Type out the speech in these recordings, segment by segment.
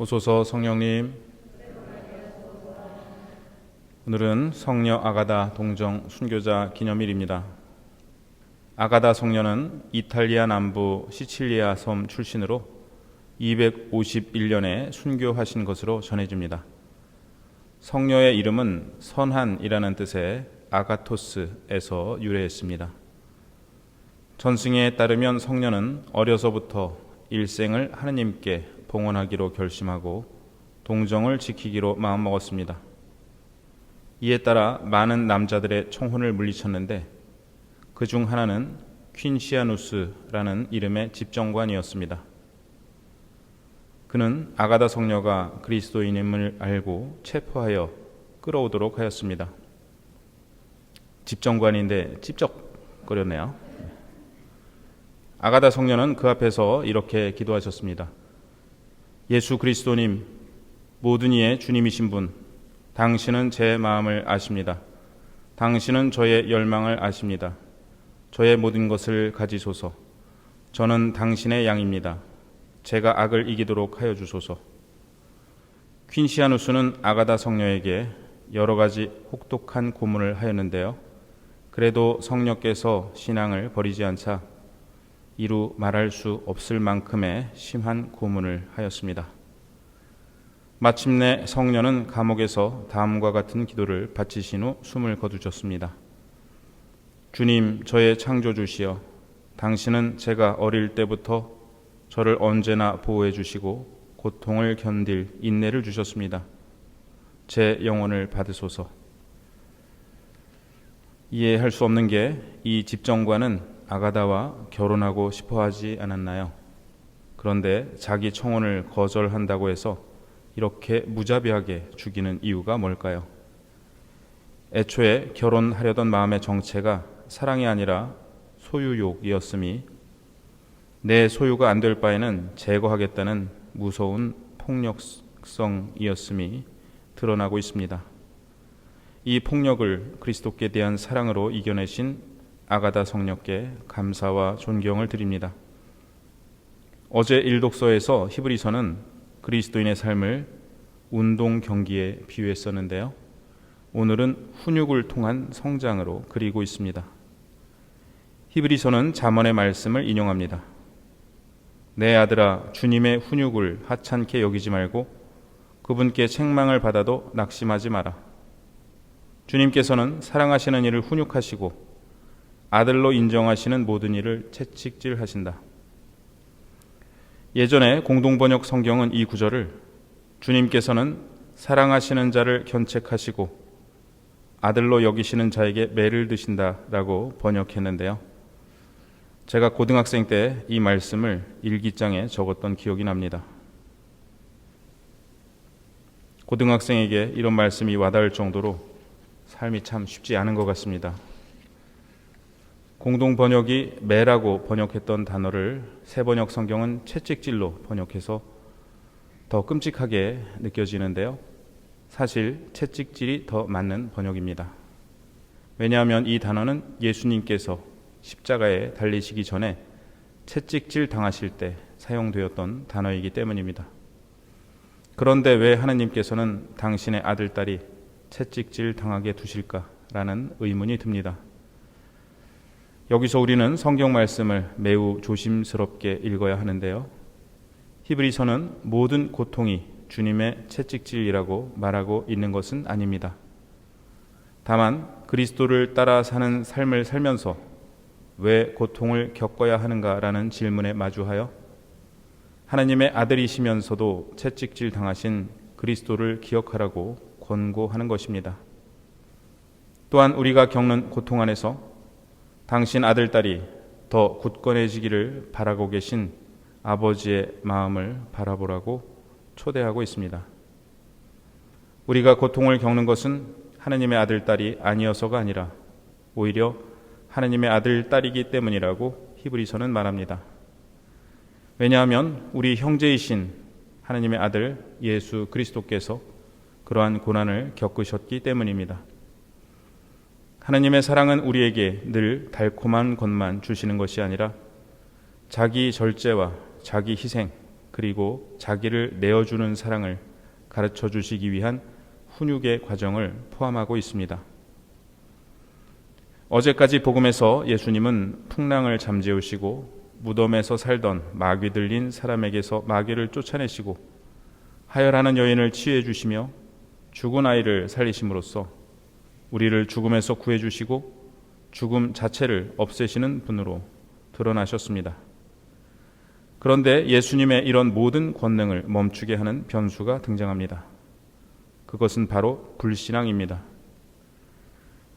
오소서 성령님. 오늘은 성녀 아가다 동정 순교자 기념일입니다. 아가다 성녀는 이탈리아 남부 시칠리아 섬 출신으로 251년에 순교하신 것으로 전해집니다. 성녀의 이름은 선한이라는 뜻의 아가토스에서 유래했습니다. 전승에 따르면 성녀는 어려서부터 일생을 하느님께 봉헌하기로 결심하고 동정을 지키기로 마음먹었습니다. 이에 따라 많은 남자들의 청혼을 물리쳤는데 그 중 하나는 퀸시아누스라는 이름의 집정관이었습니다. 그는 아가다 성녀가 그리스도인임을 알고 체포하여 끌어오도록 하였습니다. 집정관인데 찝쩍거렸네요. 아가다 성녀는 그 앞에서 이렇게 기도하셨습니다. 예수 그리스도님, 모든 이의 주님이신 분, 당신은 제 마음을 아십니다. 당신은 저의 열망을 아십니다. 저의 모든 것을 가지소서. 저는 당신의 양입니다. 제가 악을 이기도록 하여 주소서. 퀸시아누스는 아가다 성녀에게 여러 가지 혹독한 고문을 하였는데요. 그래도 성녀께서 신앙을 버리지 않자 이루 말할 수 없을 만큼의 심한 고문을 하였습니다. 마침내 성녀는 감옥에서 다음과 같은 기도를 바치신 후 숨을 거두셨습니다. 주님, 저의 창조주시여, 당신은 제가 어릴 때부터 저를 언제나 보호해 주시고 고통을 견딜 인내를 주셨습니다. 제 영혼을 받으소서. 이해할 수 없는 게 이 집정관은 아가다와 결혼하고 싶어 하지 않았나요? 그런데 자기 청혼을 거절한다고 해서 이렇게 무자비하게 죽이는 이유가 뭘까요? 애초에 결혼하려던 마음의 정체가 사랑이 아니라 소유욕이었음이 내 소유가 안 될 바에는 제거하겠다는 무서운 폭력성이었음이 드러나고 있습니다. 이 폭력을 그리스도께 대한 사랑으로 이겨내신 아가다 성녀께 감사와 존경을 드립니다. 어제 일독서에서 히브리서는 그리스도인의 삶을 운동 경기에 비유했었는데요. 오늘은 훈육을 통한 성장으로 그리고 있습니다. 히브리서는 잠언의 말씀을 인용합니다. 내 아들아 주님의 훈육을 하찮게 여기지 말고 그분께 책망을 받아도 낙심하지 마라. 주님께서는 사랑하시는 이를 훈육하시고 아들로 인정하시는 모든 일을 채찍질하신다. 예전에 공동번역 성경은 이 구절을 주님께서는 사랑하시는 자를 견책하시고 아들로 여기시는 자에게 매를 드신다라고 번역했는데요. 제가 고등학생 때 이 말씀을 일기장에 적었던 기억이 납니다. 고등학생에게 이런 말씀이 와닿을 정도로 삶이 참 쉽지 않은 것 같습니다. 공동 번역이 매라고 번역했던 단어를 새 번역 성경은 채찍질로 번역해서 더 끔찍하게 느껴지는데요. 사실 채찍질이 더 맞는 번역입니다. 왜냐하면 이 단어는 예수님께서 십자가에 달리시기 전에 채찍질 당하실 때 사용되었던 단어이기 때문입니다. 그런데 왜 하나님께서는 당신의 아들, 딸이 채찍질 당하게 두실까라는 의문이 듭니다. 여기서 우리는 성경 말씀을 매우 조심스럽게 읽어야 하는데요. 히브리서는 모든 고통이 주님의 채찍질이라고 말하고 있는 것은 아닙니다. 다만 그리스도를 따라 사는 삶을 살면서 왜 고통을 겪어야 하는가라는 질문에 마주하여 하나님의 아들이시면서도 채찍질 당하신 그리스도를 기억하라고 권고하는 것입니다. 또한 우리가 겪는 고통 안에서 당신 아들, 딸이 더 굳건해지기를 바라고 계신 아버지의 마음을 바라보라고 초대하고 있습니다. 우리가 고통을 겪는 것은 하나님의 아들, 딸이 아니어서가 아니라 오히려 하나님의 아들, 딸이기 때문이라고 히브리서는 말합니다. 왜냐하면 우리 형제이신 하나님의 아들 예수 그리스도께서 그러한 고난을 겪으셨기 때문입니다. 하나님의 사랑은 우리에게 늘 달콤한 것만 주시는 것이 아니라 자기 절제와 자기 희생 그리고 자기를 내어주는 사랑을 가르쳐 주시기 위한 훈육의 과정을 포함하고 있습니다. 어제까지 복음에서 예수님은 풍랑을 잠재우시고 무덤에서 살던 마귀 들린 사람에게서 마귀를 쫓아내시고 하혈하는 여인을 치유해 주시며 죽은 아이를 살리심으로써 우리를 죽음에서 구해 주시고 죽음 자체를 없애시는 분으로 드러나셨습니다. 그런데 예수님의 이런 모든 권능을 멈추게 하는 변수가 등장합니다. 그것은 바로 불신앙입니다.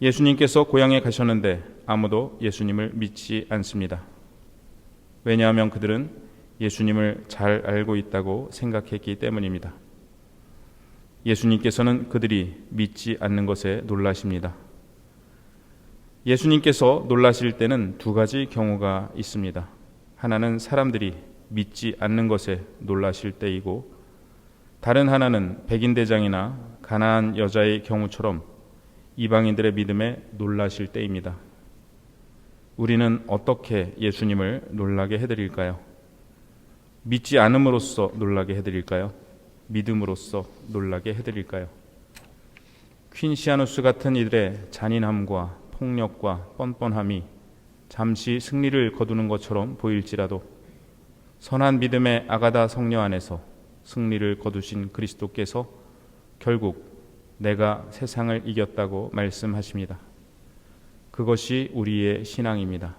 예수님께서 고향에 가셨는데 아무도 예수님을 믿지 않습니다. 왜냐하면 그들은 예수님을 잘 알고 있다고 생각했기 때문입니다. 예수님께서는 그들이 믿지 않는 것에 놀라십니다. 예수님께서 놀라실 때는 두 가지 경우가 있습니다. 하나는 사람들이 믿지 않는 것에 놀라실 때이고 다른 하나는 백인 대장이나 가나안 여자의 경우처럼 이방인들의 믿음에 놀라실 때입니다. 우리는 어떻게 예수님을 놀라게 해드릴까요? 믿지 않음으로써 놀라게 해드릴까요? 믿음으로써 놀라게 해드릴까요? 퀸시아누스 같은 이들의 잔인함과 폭력과 뻔뻔함이 잠시 승리를 거두는 것처럼 보일지라도 선한 믿음의 아가다 성녀 안에서 승리를 거두신 그리스도께서 결국 내가 세상을 이겼다고 말씀하십니다. 그것이 우리의 신앙입니다.